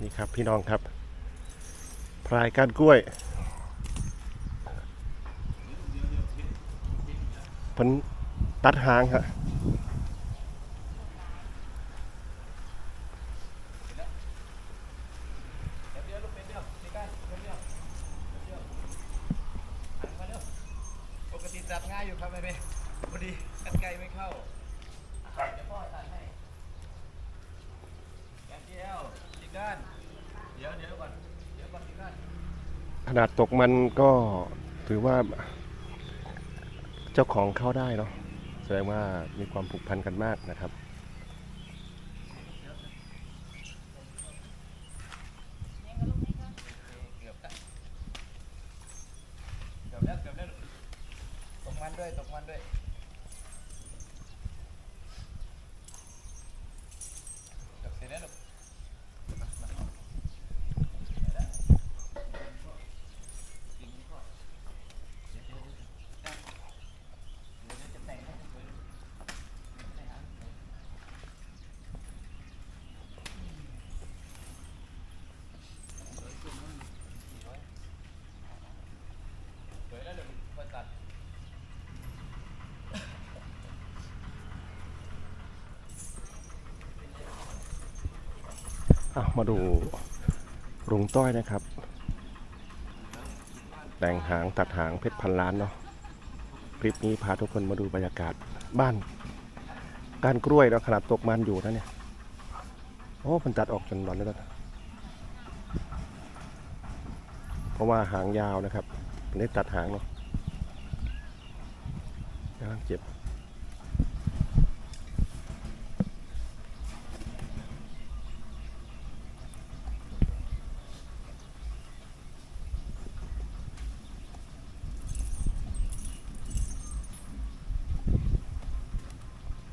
นี่ครับพี่น้องครับพลายก้านกล้วยพันตัดหางครับ เดี๋ยวลูกเป็นเดียวนี่กันเดี๋ยวเดียวเดี๋ยวหันมาเร็วปกติตัดง่ายอยู่ครับไม่เป็นพอดีกันไกลไม่เข้าเดี๋ยวพ่อตัดให้แกนเดียวนี่กันเดี๋ยวเดี๋ยวก่อนเดี๋ยวก่อนนี่กัน ข นาดตกมันก็ถือว่า เจ้าของเข้าได้เนาะแสดงว่ามีความผูกพันกันมากนะครับ เกือบละเกือบแล้วเกือบแล้วตกมันด้วยตกมันด้วยเกือบเสร็จแล้วลูกมามาได้แล้วจริงพ่อเดี๋ยวเดี๋ยวเดี๋ยวได้เดี๋ยวเดี๋ยวจะแต่งให้สวยๆได้ฮะสวยขึ้นมั้งสี่ร้อยสวยแล้วเดี๋ยวค่อยตัด อะมาดูลุงต้อยนะครับแต่งหางตัดหางเพชรพันล้านเนาะคลิปนี้พาทุกคนมาดูบรรยากาศบ้านกานกล้วยแล้วขนาดตกมันอยู่นะเนี่ยโอ้มันตัดออกจนร้อนแล้วนะเพราะว่าหางยาวนะครับมันได้ตัดหางเนาะกำลังเจ็บ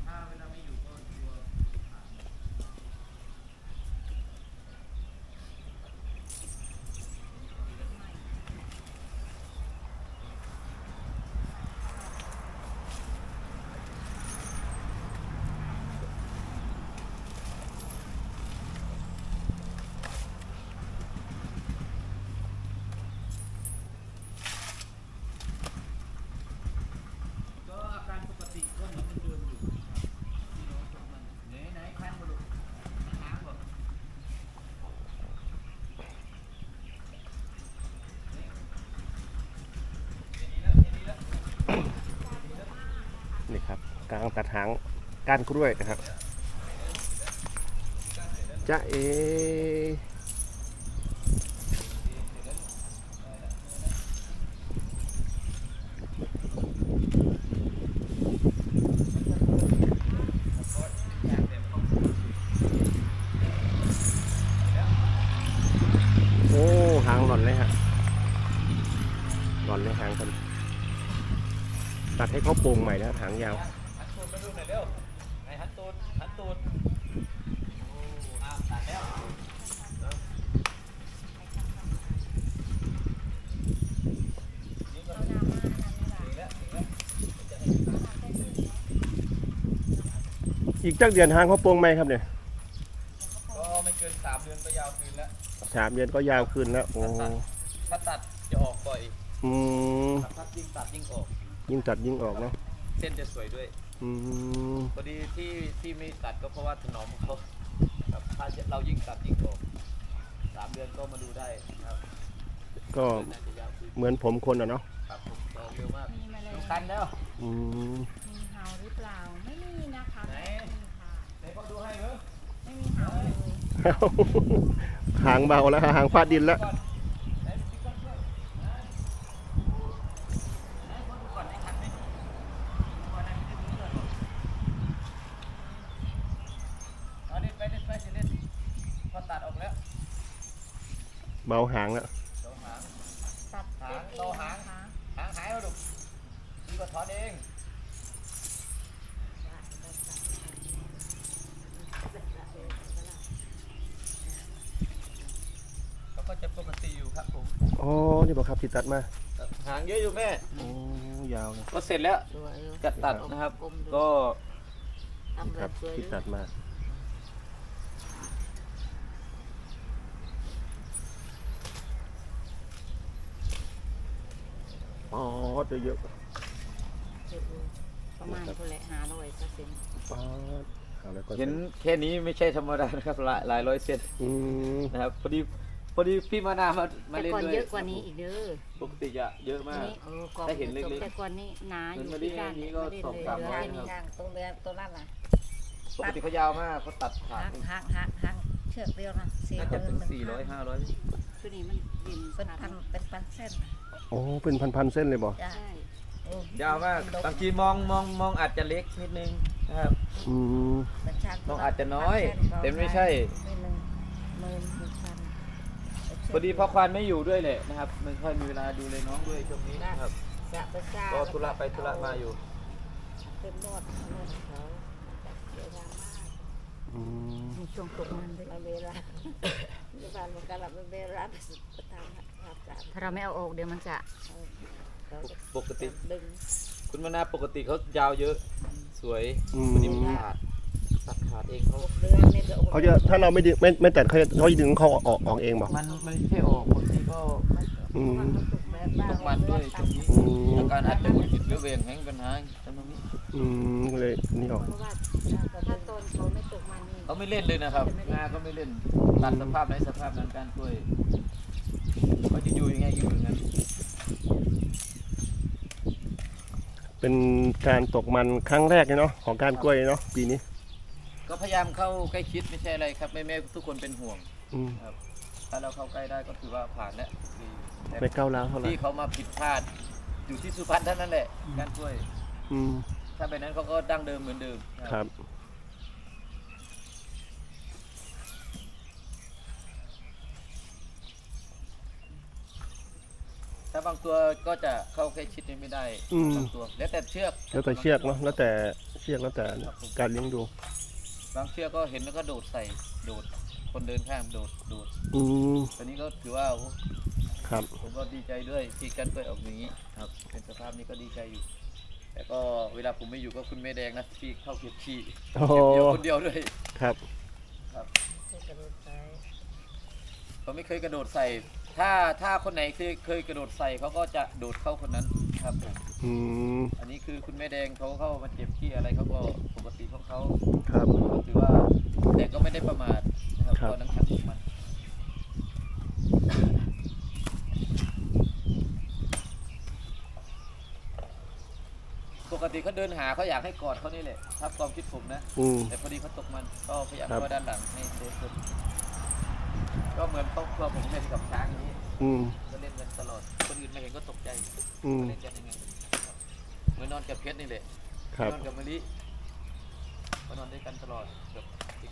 ถ้าเวลาไม่อยู่ก็ตัว ก็อาการปกติก็เหมือนเดิมอยู่ครับที่น้องตกมันไหนไหนคันมาลูกหางบ่ นี่ครับกลางตัดหางก้านกล้วยนะครับจะเอโอ้หางหล่อนเลยฮะหล่อนเลยหางคนตัดให้เขาโปร่งใหม่นะหางยาว มาดูหน่อยเร็วไหนหันตูดหันตูดโอ้อ้าวตัดแล้วนี่ก็ถึงแล้วถึงแล้วจะให้อีกจักเดือนหางเขาโปร่งไหมครับเนี่ยก็ไม่เกินสามเดือนก็ยาวคืนแล้วสามเดือนก็ยาวขึ้นแล้วโอ้ถ้าตัดจะออกบ่อยอืมถ้ายิ่งตัดยิ่งออก ยิ่งตัดยิ่งออกเนาะเส้นจะสวยด้วย อืมพอดีที่ที่ไม่ตัดก็เพราะว่าถนอมเขาครับถ้าเรายิ่งตัดยิ่งออกสามเดือนก็มาดูได้ครับก็น่าจะยาวขึ้นเหมือนผมคนอะเนาะครับผมออกเร็วมากมีแมลดูงคันแล้ว อืมมีเห่าหรือเปล่า ไม่มีนะคะไหน ไม่มีค่ะไหนพ่อดูให้เหรอไม่มีเห่าเลยหางเบาแล้วหางฟาดดินแล้ว ก่อนไหนดูก่อนด้วยไหนไหนพ่อดูก่อนไอ้คันไหมก่อนไหนไม่ได้ดูเลยเอาเล่นไปเล่นไปจะเล่นพอตัดออกแล้ว เบาหางแล้วโดนหางตัดหางเองโตหางนะคะหางหายแล้วลูกดีกว่าถอนเองเขาก็จะปกติอยู่ครับผมอ๋อนี่บอกครับที่ตัดมาหางเยอะอยู่แม่ โอ้ยาวเลยก็เสร็จแล้วสวยเลยจะตัดนะครับ กลมดูก็ทำแบครับบสวยที่ด้วยตัดมา เยอะเยอะประมาณคนละห้าร้อยเปอร์เซ็นต์ป๊าดเอาแล้วก็เห็นแค่นี้ไม่ใช่ธรรมดานะครับหลายหลายร้อยเซนอืมนะครับพอดีพอดีพี่มานามามาแต่เล่นก่อนด้วยเยอะกว่านี้อีกเด้อปกติจะเยอะอัมานก นี้เออกองได้เห็นเล็กๆแต่ก่อนนี้หนาอมันยู่ไม่ได้ที่ด้านนี่นี้ก็ไม่ได้สองเลยสามร้อยเหลืนะครับแค่นี้ ย่างตรงเรือตัวนั้นน่ะปกติเขายาวมากเขาตัดขาดหักหักหักหัก เชือกเดียวนะสี่น่าจะถึงมันสี่ร้อยห้าร้อยคือนี้มันดินเป็นพันเป็นพันเส้นน่ะโอ้เป็นพันๆเส้นเลยบ่จ้ะใช่โอ้ยาวมากบางทีมองมองมองอาจจะเล็กนิดนึงนะครับ อืมเป็นชามมองอาจจะน้อยพัเส้แต่ไม่ใช่ ไม่หนึ่งหมื่นหนึ่งพันพอดีพ่อควานไม่อยู่ด้วยแหละนะครับไม่ค่อยมีเวลาดูเลยน้องด้วยช่วงนี้นะครับจะไปจ้าก็ธุระไปธุระมาอยู่ เป็นนวดนวดเขาเวลามาก อืม ในช่วงตกมันด้วยมาเวลาที่บ้านมันก็รับเวลาไปสุดประทานรับจ้าถ้าเราไม่เอาออกเดี๋ยวมันจะเขาปกติดึงคุณมนาปกติเขายาวเยอะ สวยอืม วันนี้มันขาดตัดขาดเองเขาเดือนนี่ก็เขาจะถ้าเราไม่ดึงไม่ไม่ตัดเขาจะเขาจะดึงเขาออกออกเองบ่มันไม่ใช่ออกบางทีก็อืมตกมันด้วยตรงนี้อืมอาการอาจจะหงุดหงิดหรือเวียนแห้งปัญหาตรงนี้อืมเลยนี่ออกเพราะว่าถ้าตอนเขาไม่ตกมันนี่ เขาไม่เล่นเลยนะครับงาก็ไม่เล่นตัดสภาพไหนสภาพนั้นการช่วยเขาจะอยู่ยังไงอยู่อย่างนั้นเป็นการตกมันครั้งแรกเลยเนาะของการกล้วยเนาะปีนี้ ก็พยายามเข้าใกล้ชิดไม่ใช่อะไรครับแม่แม่ๆทุกคนเป็นห่วงอืมครับ ถ้าเราเข้าใกล้ได้ก็ถือว่าผ่านแล้วดีแต่ไม่ก้าวร้าวเท่าไหร่ที่เขามาผิดพลาด อยู่ที่สุพรรณเท่านั้นแหละการช่วย อืมถ้าเป็นนั้นเขาก็ดั้งเดิมเหมือนเดิมครับ ถ้าบางตัวก็จะเข้าใกล้ชิดนี่ไม่ได้อืม บางตัวแล้วแต่เชือกแล้วแต่เชือกเนาะแล้วแต่เชือกแล้วแต่การเลี้ยงดู บางเชือกก็เห็นแล้วก็โดดใส่โดด คนเดินข้ามโดดโดดอืมตอนนี้ก็ถือว่าโอ้ครับ ผมก็ดีใจด้วยที่กันเปิดออกอย่างนี้ครับ เป็นสภาพนี้ก็ดีใจอยู่ แต่ก็เวลาผมไม่อยู่ก็คุณแม่แดงนะที่เข้าเก็บขี้โอ้โหเก็บเดียวคนเดียวด้วย ครับครับที่กระโดดไปเขาไม่เคยกระโดดใส่ ถ้าถ้าคนไหนเคยเคยกระโดดใส่เขาก็จะโดดเข้าคนนั้นครับผมอืมอันนี้คือคุณแม่แดงเขาเข้ามาเจ็บขี้อะไรเขาก็ปกติของเขาครับ ก็ถือว่าแต่ก็ไม่ได้ประมาทนะครับครับก็นังขันของมันปกติเขาเดินหาเขาอยากให้กอดเขานี่แหละครับความคิดผมนะ อืม แต่พอดีเขาตกมันก็พยายามครับ เข้าด้านหลังให้เซฟสุด ก็เหมือนครอบครัวผมเล่นกับช้างอย่างนี้อืม ก็เล่นกันตลอดคนอื่นมาเห็นก็ตกใจอืม เล่นกันยังไงเหมือนนอนกับเพชรนี่แหละครับ นอนกับมะลิมานอนด้วยกันตลอดกับ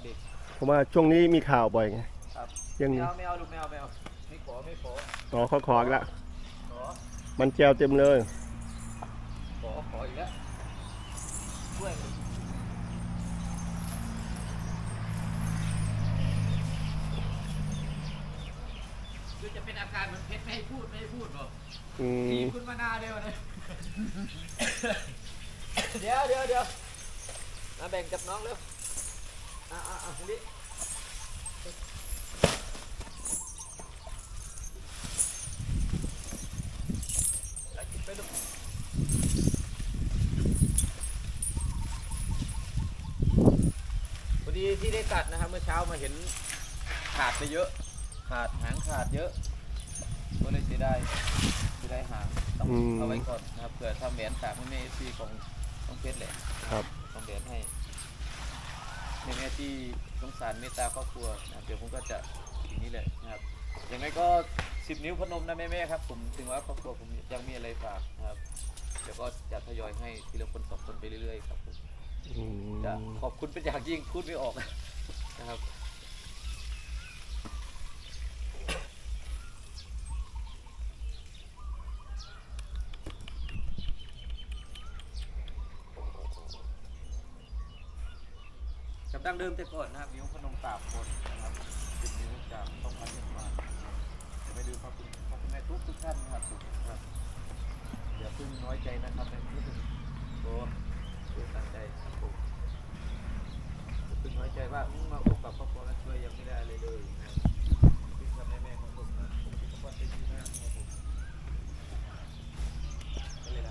เด็กเพราะว่าช่วงนี้มีข่าวบ่อยไง ๆครับยัง ไม่เอาไม่เอาลูกไม่เอาไม่เอาไม่ขอไม่ขออ๋อเขาขออีกละขอ มันแจวเต็มเลย ขอขออีกแล้วช่วยคื อจะเป็นอาการเหมือนเพชรไม่ให้พูดไม่ให้พูดบอกอืทีมคุณมานาเดียวเลยเดี๋ยวเดี๋ยวเดี๋ยวมาแบ่งกับน้องเร็วอ่าอ่าอ่าคุณลิไปกินไปลูกพอดีที่ได้ตัดนะครับเมื่อเช้ามาเห็นขาดไปเยอะ ขาดหางขาดเยอะก็ เลยเสียดายเสียดายหางต้องอืม เอาไว้ก่อนนะครับเผื่อทำแหวนฝากให้แม่เอฟซีของน้องเพชรแหละครับทำแหวนให้แม่แม่ที่สงสารเมตตาครอบครัวนะครับเดี๋ยวผมก็จะอย่างนี้แหละนะครับ อย่างไรก็สิบนิ้วพนมนะแม่แม่ๆครับ ผมถึงว่าครอบครัวผมยังมีอะไรฝากนะครับเดี๋ยวก็จะทยอยให้ทีละคนสองคนไปเรื่อยๆครับผม อืมจะขอบคุณเป็นอย่างยิ่งพูดไม่ออกนะครับ เดิมแต่ก่อนนะครับ นิ้วพนมสามคนนะครับสิบนิ้วจากต้องพันเยมาจะไปดูพระคุณพระคุณแม่ทุกทุกท่านนะครับครับอย่าเพิ่งน้อยใจนะครับในที่โอ้เดี๋ยวตั้งใจครับผมอย่าเพิ่งน้อยใจว่ามมาพบกับครอบครัวแล้วช่วยยังไม่ได้อะไรเลยนะครับที่ทำให้แม่ของผมนะผมคิดว่าเป็นดีมากครับผมก็เลย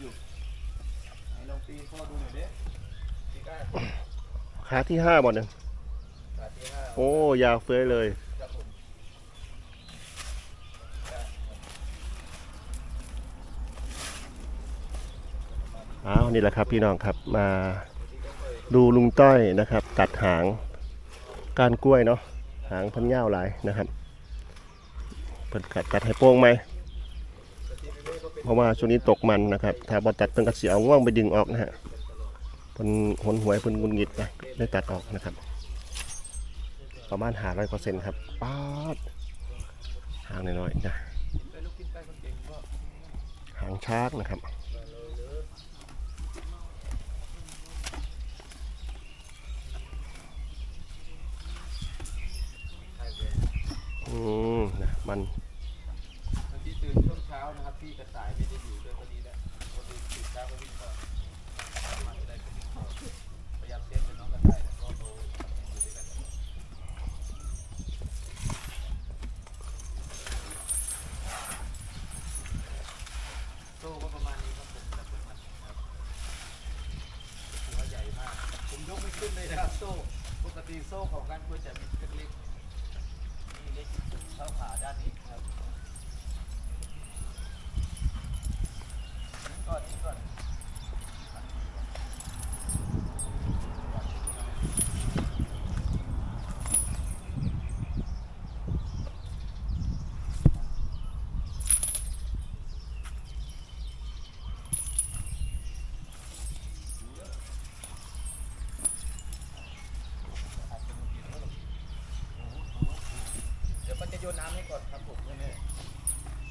อยู่ไหนล องปีนข้อดูหน่อยดิปีกล้าขาที่ห้าบอลเนี่ยขาที่ห้าโอ้ยาวเฟ้ยเลยครับผมอ้าวนี่แหละครับพี่น้องครับมาดูลุงต้อยนะครับ ตัดหางก้านกล้วยเนาะหางเพันเง่าวหลายนะครับเปิดกัดตัดให้โป้งไหม เพราะว่าช่วงนี้ตกมันนะครับ ถ้าบอตัดเพิ่นกระเสียวง่วงไปดึงออกนะฮะเป็นหนหวยเป็นงุนงิดนะได้ตัดออกนะครับ ประมาณหาร้อยเปอร์เซ็นต์ครับป๊าดหางน้อยๆนะไปลูกกินไปคนเก่งก็หางชาร์กนะครับ อืมนะมัน บางทีตื่นช่วงเช้านะครับพี่กระต่ายไม่ได้อยู่ด้วยพอดีแล้วพอดีตื่นเช้าก็วิ่งต่อมาที่ไรก็วิ่งต่อพยายามเซฟเป็นน้องกระต่ายแต่ก็โตอยู่ด้วยกันตลอดโตก็ประมาณนี้ครับผมแต่เป็นมันครับถือว่าใหญ่มาก ผมยกไม่ขึ้นเลยนะครับโซ่ ปกติโซ่ของการควรจะมีเล็กๆนี่เล็กสุดเท่าขาด้านนี้ครับนี่ก่อนนี่ก่อนเดี๋ยวก็จะโยนน้ำให้ก่อนครับผมเนี่ย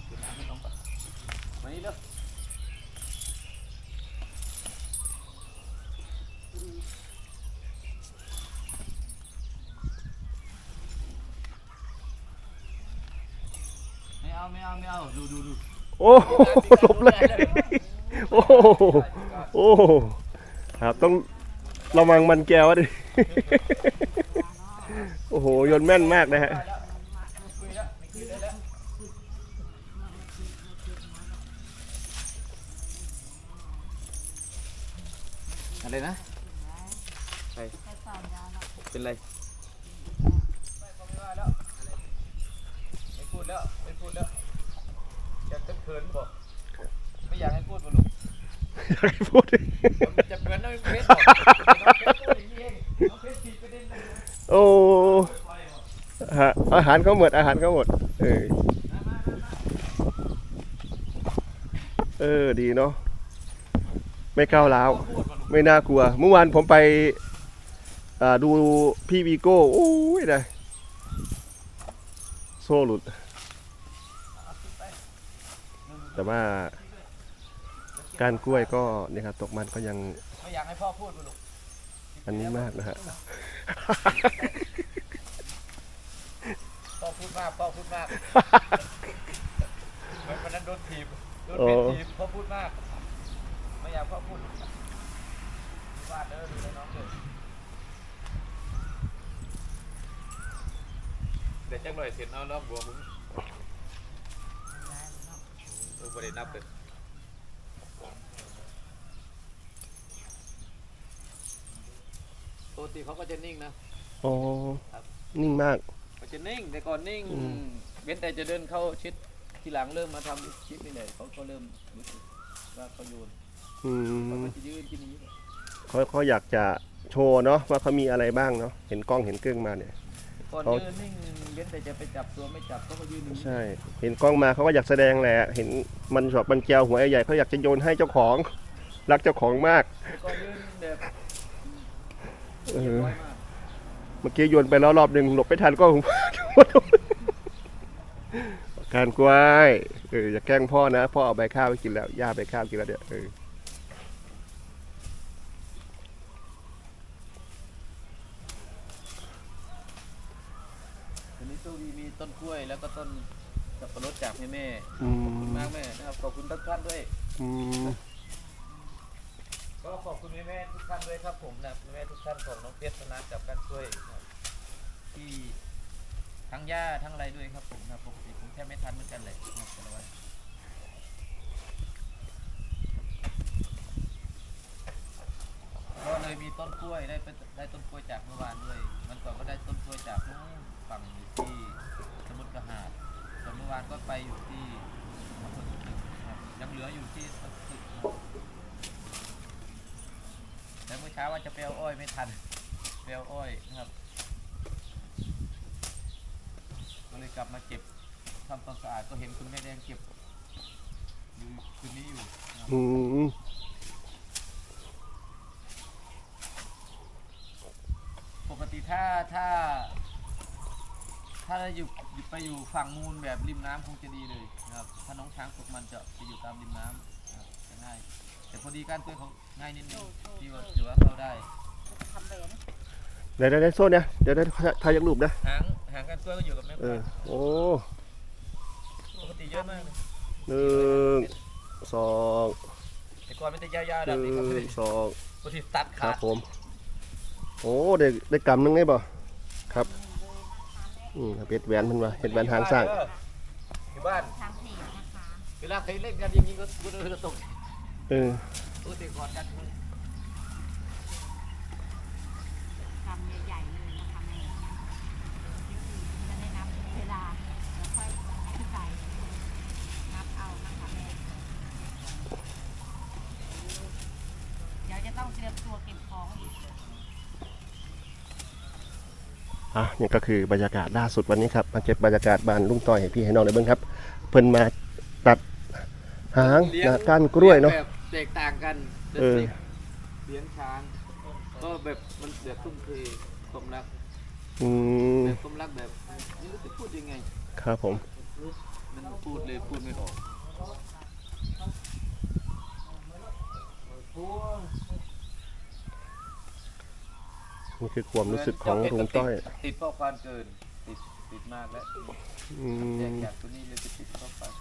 โยนน้ำให้น้องก่อนมานี่เร็ว ไม่ เอาไม่เอาไม่เอาดูดูดูโอ้โหหลบเลย โอ้โหโอ้โหครับต้องระวังมันแก้วดิ โอ้โหโยนแม่นมากนะฮะ อะไรนะใครเป็นไรไม่พูดแล้วไม่พูดแล้ว ขินบอกไม่อยากให้พูดมาลูกอยากให้พูดดิมันจะเหมือนน้องเพชรบอกน้องเพชรพูดอย่างนี้เองน้องเพชรตีประเด็นเลยโอ้ฮะอาหารเขาหมดอาหารเขาหมด เออเออดีเนาะไม่ก้าวร้าวพูดมาลูกไม่น่ากลัว เมื่อวานผมไปอ่าดูพี่วีโก้โอ้ยได้โซ่หลุด แต่ ว่าการกล้วยก็เนี่ยครับตกมันก็ยังไม่อยากให้พ่อพูดมาลูกอันนี้มากนะฮะพ่อพูดมากพ่อพูดมากเหมือนวันนั้นโดนถีบโดนโอ้เพชรถีบพ่อพูดมาก ไม่อยากพ่อพูดวาดเด้อดูแลน้องเด้อเดี๋ยวจังหน่อยเสร็จเอารอบบัวมึง เออบ่ได้นับเลยปกติเขาก็จะนิ่งนะ อ๋อนิ่งมากเขาจะนิ่งแต่ก่อนนิ่งอืม เว้นแต่จะเดินเข้าชิดทีหลังเริ่มมาทำชิดนี่แหละเขาก็เริ่มรู้สึกว่าเขาโยนอืเขามก็จะยืนที่นี้เขาเขาอยากจะโชว์เนาะว่าเขามีอะไรบ้างเนาะ เห็นกล้องเห็นเครื่องมาเนี่ย ก่อนเขา ยืนนิ่งเว้นแต่จะไปจับตัวไม่จับเขาก็ยืนอย่างนี้ใช่ เห็นกล้องมาเขาก็อยากแสดงแหละ เห็นมันชอบมันแก้วหัวใหญ่ๆเขาอยากจะโยนให้เจ้าของ รักเจ้าของมากแต่ก่อนยืนแบบเอเรียบอร้อยมากเมื่อกี้โยนไปแล้วรอบหนึ่งหลบไม่ทันก็ การกล้วยเอออย่าแกล้งพ่อนะ พ่อเอาใบข้าวไปกินแล้วย่าใบข้าวกินแล้วเดี๋ยวเออ แล้วก็ต้นสับปะรดจากแม่แม่ขอบคุณมากแม่นะครับขอบคุณทุกท่านด้วย อืก็ขอบคุณแม่ทุกท่านด้วยครับผมนะแม่ทุกท่านของน้องเพชรธนากับการช่วยที่ทั้งย่าทั้งอะไรด้วยครับผมนะปกติผมแทบไม่ทันเหมือนกันเลยนะครับก็เลยมีต้นกล้วยได้ไปได้ต้นกล้วยจากเมื่อวานด้วย มันก่อนก็ได้ต้นกล้วยจากนู่นฝั่งที่ สมุทรกหาดส่วนเมื่อวานก็ไปอยู่ที่อำเภอสตึกครับยังเหลืออยู่ที่สตึกครับแล้วเมื่อเช้าว่าจะไปเอาอ้อยไม่ทันไปเอาอ้อยนะครับ ก็เลยกลับมาเก็บทำความสะอาดก็เห็นคุณแม่แดงเก็บอยู่คืนนี้อยู่นะครับอืมปกติถ้าถ้า ถ้าอยู่ไปอยู่ฝั่งมูลแบบริมน้ำคงจะดีเลยนะครับถ้าน้องช้างตกมันจะไปอยู่ตามริมน้ำนะครับจะง่าย แต่พอดีการเพื่อนเขาง่ายนิดนึงที่ว่าถือว่าเข้าได้ ทำแหวนเดี๋ยวเดี๋ยวเดี๋ยวโซ่เนี่ยเดี๋ยวเดี๋ยวถ่ายยักรูปนะหางหางการเพื่อนก็อยู่กับแม่เอปลาอโอ้ปกติเยอะมากเลยหนึ่งสองแต่ก่อนมันจะยาวๆหแบบนี้ครับนึ่งสองบางทีตัดครัขาบดผม โอ้ได้ได้กำนึงไงบ่ครับ อืมเป็ดแหวนมันว่าเห็ดแหวนหางสร้างอยู่บ้านทางเพจนะคะ เวลาใครเล่นกันอย่างนี้ก็ก็ก็ตกเออปกติก่อนกัน ทำใหญ่ๆเลยนะคะแม่จะได้นับเวลาแล้วค่อยขึ้นไปนับเอานะคะแม่เดี๋ยวจะต้องเตรียมตัวเก็บของอีก อะ นี่ก็คือบรรยากาศล่าสุดวันนี้ครับมาเก็บบรรยากาศบ้านลุงต้อยให้พี่ให้น้องได้เบิ่งครับ เพิ่นมาตัดหางนะก้านกล้วยเนาะแบบแตกต่างกันเออเลี้ยงช้าง ก็แบบมันแบบทุ่มเทความรักอืมแบบความรักแบบไม่รู้จะพูดยังไง ครับผมมันพูดเลยพูดไม่ออก นี่คือความรู้สึกของลุงต้อย ติดข้อความเกินติดติดมากแล้วอืแยกมจากตัวนี้เลยจะติดข้อความ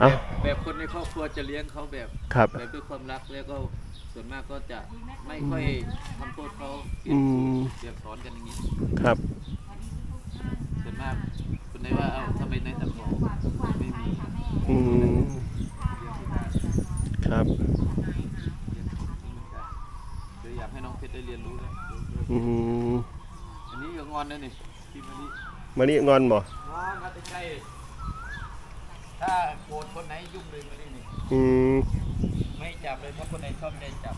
เอ้าแบบคนในครอบครัวจะเลี้ยงเขาแบบครับ แบบด้วยความรักแล้วก็ ส่วนมากก็จะไม่ค่อยทำโทษเขาเปรีอืยบครูมเปรียบสอนกันอย่างนี้ ครับ ส่วนมากคนไหนว่าเอ้าทำไมในตำรวจไม่มีอืมเรียนไม่ได้ครับเรียนไม่ได้เลยอยากให้น้องเพชรได้เรียนรู้เลยอืมอันนี้ก็งอนนะนี่พี่มะลิมานี่งอนบ่งอนครับใกล้ถ้าโกรธคนไหนยุ่งเลยมะลินี่อืมไม่ จับเลยถ้าคนไหนชอบไม่ได้จับ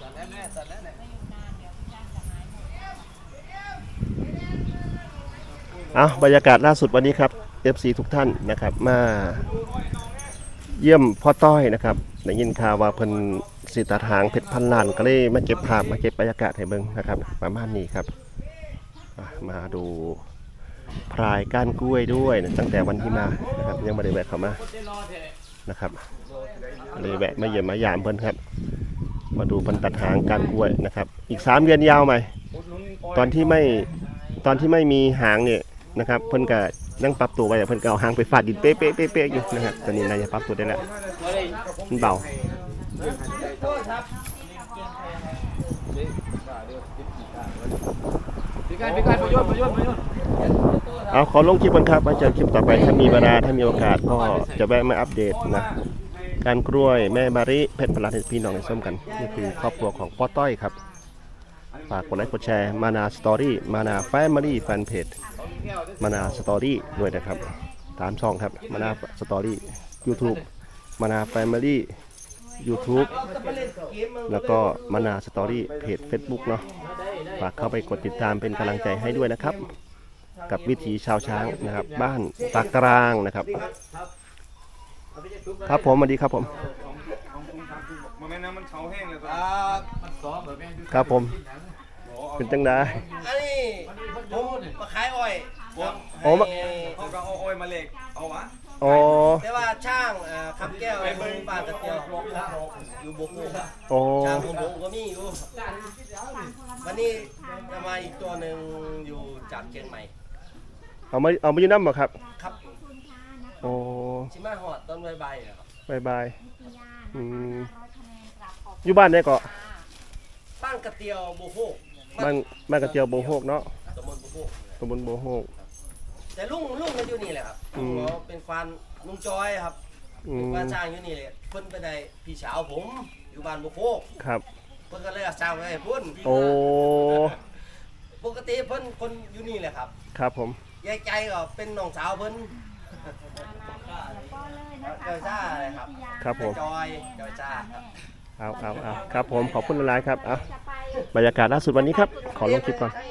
จัดแล้วแม่จัดแล้วแหละเอาบรรยากาศล่าสุดวันนี้ครับ FC ทุกท่านนะครับมาเยี่ยมพ่อต้อยนะครับได้ยินข่าวว่าเพิ่นสิตัดหางเพชรพันล้านก็เลยมาเก็บภาพมาเก็บบรรยากาศให้เบิ่งนะครับ ประมาณนี้ครับ มาดู พรายก้านกล้วยด้วยนะตั้งแต่วันที่มานะครับยังไม่ได้แวะเข้ามานะครับเลยแวะมาเยี่ยมมายามเพิ่นครับ มาดูเพิ่นตัดหางก้านกล้วยนะครับ อีกสามเดือนยาวไหมตอนที่ไม่ตอนที่ไม่มีหางเนี่ยนะครับ เพิ่นก็นั่งปรับตัวไปเพิ่นก็เอาหางไปฟาดดินเป๊ะเป๊ะอยู่นะครับตอนนี้นายจะปรับตัวได้แล้วมันเบาพี่การพี่การประโยชน์ประโยชน์ประโยชน์ เอาขอลงคลิปกันครับมาเจอคลิปต่อไปถ้ามีเวลาถ้ามีโอกาสก็จะแวะมาอัปเดตนะ การกล้วยแม่บาริเพชรพลัดให้พี่น้องได้ส้มกันนี่คือครอบครัวของพ่อต้อยครับฝากกดไลค์กดแชร์มานาสตอรี่มานาแฟมิลี่แฟนเพจมานาสตอรี่ด้วยนะครับตามช่องครับมานาสตอรี่ YouTube มานาแฟมิลี่ YouTube แล้วก็มานาสตอรี่เพจ Facebook เนาะฝากเข้าไปกดติดตามเป็นกำลังใจให้ด้วยนะครับ กับวิถีชาวช้างนะครับ บ้านปากกลางนะครับ ครับผมสวัสดีครับผม มันแม่น้ำมันเขาแห้งเลยอ่ามันซ้อมแบบแม่งอยู่ครับผม เป็นจังได้อันนี้ผมมาขายอ้อยผมโอ้มาให้เขาก็เอาอ้อยมาเหล็กเอาวะอ๋อแต่ว่าช่างเอ่อคำแก้วไอ้คนบ้านตะเกียวอยู่บกหูครับอ๋อช่างของผมก็มีอยู่วันนี้จะมาอีกตัวหนึ่งอยู่จากเชียงใหม่ เอามาเอามาอยู่น้ำบ่ครับครับอ๋อชิมาหอดตอนใบายๆนะครับบายบายพิยาอืนะคะมห้าร้อยคะแนนกราบขอบอยู่บ้านได้เกาะบ้านกระเตียวโบโฮกบ้านบ้านกระเจียวโบโฮกเนาะตำบลโบโฮกตำบลโบโฮกแต่ลุงลุงก็อยู่นี่แหละครับอืลุงมเขาเป็นควานลุงจอยครับอืเป็นมควานช้างอยู่นี่เลยเพิ่นไปได้พี่สาวผมอยู่บ้านโบโฮกครับ เพิ่นก็เลยเอาช้างไปให้เพิ่นโอ้ปกติเพิ่นคนอยู่นี่แหละครับ ครับผม ยายใจก็เป็นน้องสาวเพิ่นแล้วก็เลยนะคะเจ้าจ้าเลยครับพิยาครับผม จอยจอยจ้าครับ เอาเอาเอาครับผมขอบคุณหลายๆครับเอาจะไปบรรยากาศล่าสุดวันนี้ครับ ขอลงคลิปก่อนให้